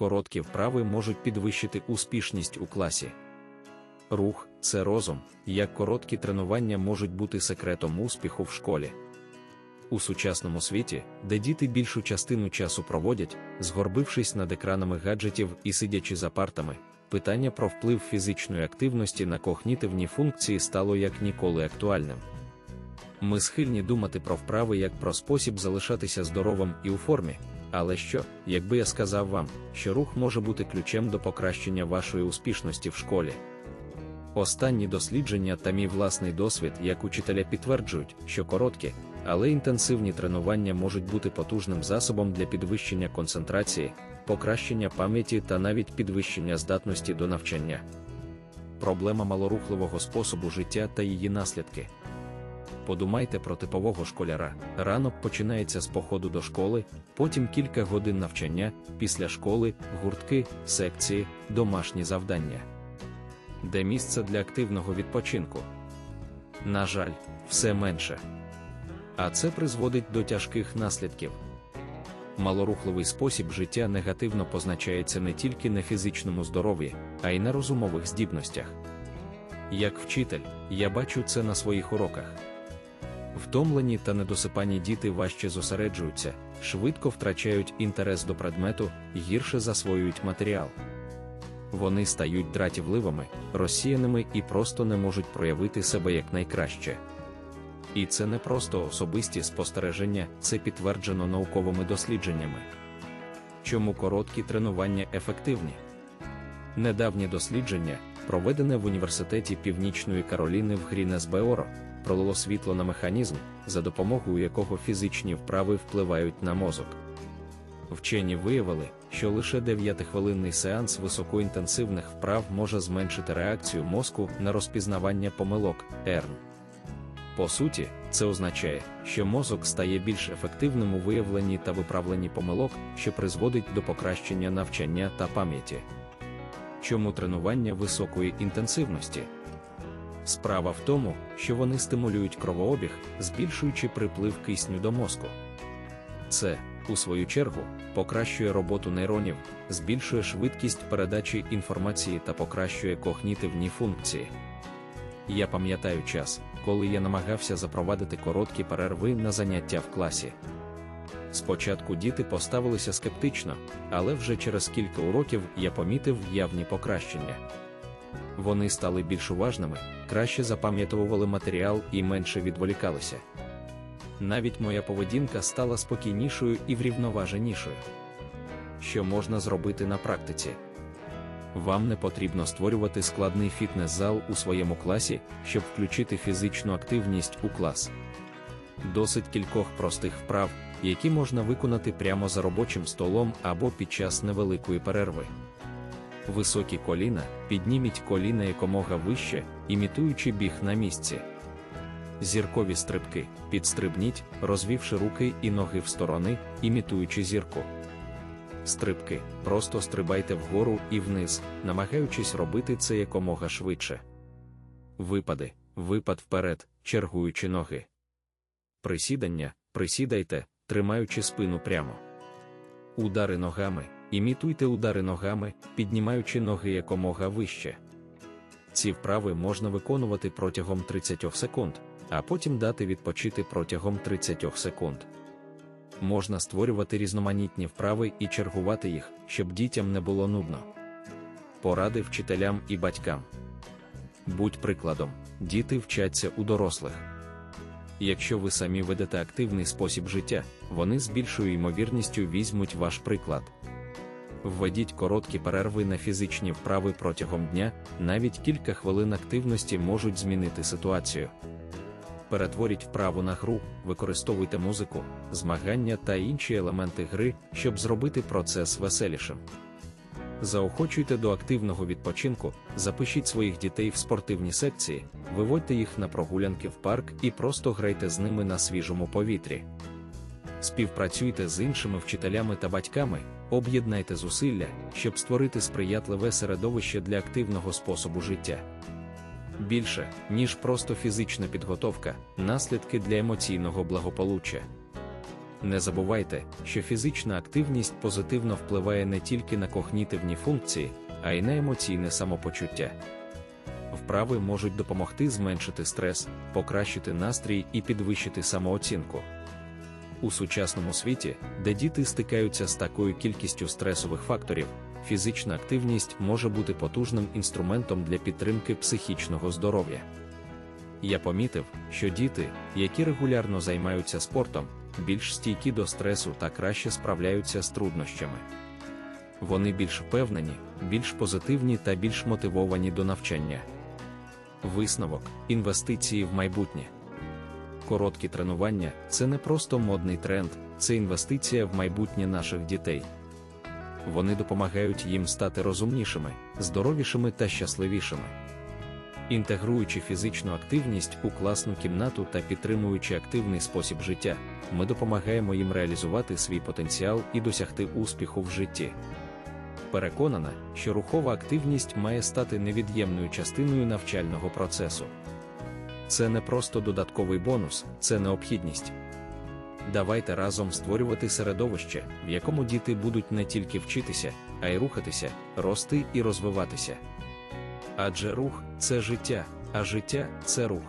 короткі вправи можуть підвищити успішність у класі. Рух це розум, як короткі тренування можуть бути секретом успіху в школі. У сучасному світі, де діти більшу частину часу проводять, згорбившись над екранами гаджетів і сидячи за партами, питання про вплив фізичної активності на когнітивні функції стало як ніколи актуальним. Ми схильні думати про вправи як про спосіб залишатися здоровим і у формі, але що, якби я сказав вам, що рух може бути ключем до покращення вашої успішності в школі? Останні дослідження та мій власний досвід як учителя підтверджують, що короткі, але інтенсивні тренування можуть бути потужним засобом для підвищення концентрації, покращення пам'яті та навіть підвищення здатності до навчання. Проблема малорухливого способу життя та її наслідки. Подумайте про типового школяра. Ранок починається з походу до школи, потім кілька годин навчання, після школи, гуртки, секції, домашні завдання. Де місце для активного відпочинку? На жаль, все менше. А це призводить до тяжких наслідків. Малорухливий спосіб життя негативно позначається не тільки на фізичному здоров'ї, а й на розумових здібностях. Як вчитель, я бачу це на своїх уроках. Втомлені та недосипані діти важче зосереджуються, швидко втрачають інтерес до предмету, гірше засвоюють матеріал. Вони стають дратівливими, розсіяними і просто не можуть проявити себе як найкраще. І це не просто особисті спостереження, це підтверджено науковими дослідженнями. Чому короткі тренування ефективні? Недавнє дослідження, проведене в університеті Північної Кароліни в Грінесбеоро, пролило світло на механізм, за допомогою якого фізичні вправи впливають на мозок. Вчені виявили, що лише 9-хвилинний сеанс високоінтенсивних вправ може зменшити реакцію мозку на розпізнавання помилок ЕРН. По суті, це означає, що мозок стає більш ефективним у виявленні та виправленні помилок, що призводить до покращення навчання та пам'яті. Чому тренування високої інтенсивності? Справа в тому, що вони стимулюють кровообіг, збільшуючи приплив кисню до мозку. Це, у свою чергу, покращує роботу нейронів, збільшує швидкість передачі інформації та покращує когнітивні функції. Я пам'ятаю час, коли я намагався запровадити короткі перерви на заняття в класі. Спочатку діти поставилися скептично, але вже через кілька уроків я помітив явні покращення. Вони стали більш уважними, краще запам'ятовували матеріал і менше відволікалися. Навіть моя поведінка стала спокійнішою і врівноваженішою. Що можна зробити на практиці? Вам не потрібно створювати складний фітнес-зал у своєму класі, щоб включити фізичну активність у клас. Досить кількох простих вправ, які можна виконати прямо за робочим столом або під час невеликої перерви. Високі коліна, підніміть коліна якомога вище, імітуючи біг на місці. Зіркові стрибки, підстрибніть, розвівши руки і ноги в сторони, імітуючи зірку. Стрибки, просто стрибайте вгору і вниз, намагаючись робити це якомога швидше. Випади, випад вперед, чергуючи ноги. Присідання, присідайте, тримаючи спину прямо. Удари ногами, імітуйте удари ногами, піднімаючи ноги якомога вище. Ці вправи можна виконувати протягом 30 секунд, а потім дати відпочити протягом 30 секунд. Можна створювати різноманітні вправи і чергувати їх, щоб дітям не було нудно. Поради вчителям і батькам. Будь прикладом, діти вчаться у дорослих. Якщо ви самі ведете активний спосіб життя, вони з більшою ймовірністю візьмуть ваш приклад. Введіть короткі перерви на фізичні вправи протягом дня, навіть кілька хвилин активності можуть змінити ситуацію. Перетворіть вправу на гру, використовуйте музику, змагання та інші елементи гри, щоб зробити процес веселішим. Заохочуйте до активного відпочинку, запишіть своїх дітей в спортивні секції, виводьте їх на прогулянки в парк і просто грайте з ними на свіжому повітрі. Співпрацюйте з іншими вчителями та батьками, об'єднайте зусилля, щоб створити сприятливе середовище для активного способу життя. Більше, ніж просто фізична підготовка, наслідки для емоційного благополуччя. Не забувайте, що фізична активність позитивно впливає не тільки на когнітивні функції, а й на емоційне самопочуття. Вправи можуть допомогти зменшити стрес, покращити настрій і підвищити самооцінку. У сучасному світі, де діти стикаються з такою кількістю стресових факторів, фізична активність може бути потужним інструментом для підтримки психічного здоров'я. Я помітив, що діти, які регулярно займаються спортом, більш стійкі до стресу та краще справляються з труднощами. Вони більш впевнені, більш позитивні та більш мотивовані до навчання. Висновок інвестиції в майбутнє. Короткі тренування це не просто модний тренд, це інвестиція в майбутнє наших дітей. Вони допомагають їм стати розумнішими, здоровішими та щасливішими. Інтегруючи фізичну активність у класну кімнату та підтримуючи активний спосіб життя, ми допомагаємо їм реалізувати свій потенціал і досягти успіху в житті. Переконана, що рухова активність має стати невід'ємною частиною навчального процесу. Це не просто додатковий бонус, це необхідність. Давайте разом створювати середовище, в якому діти будуть не тільки вчитися, а й рухатися, рости і розвиватися. Адже рух це життя, а життя це рух.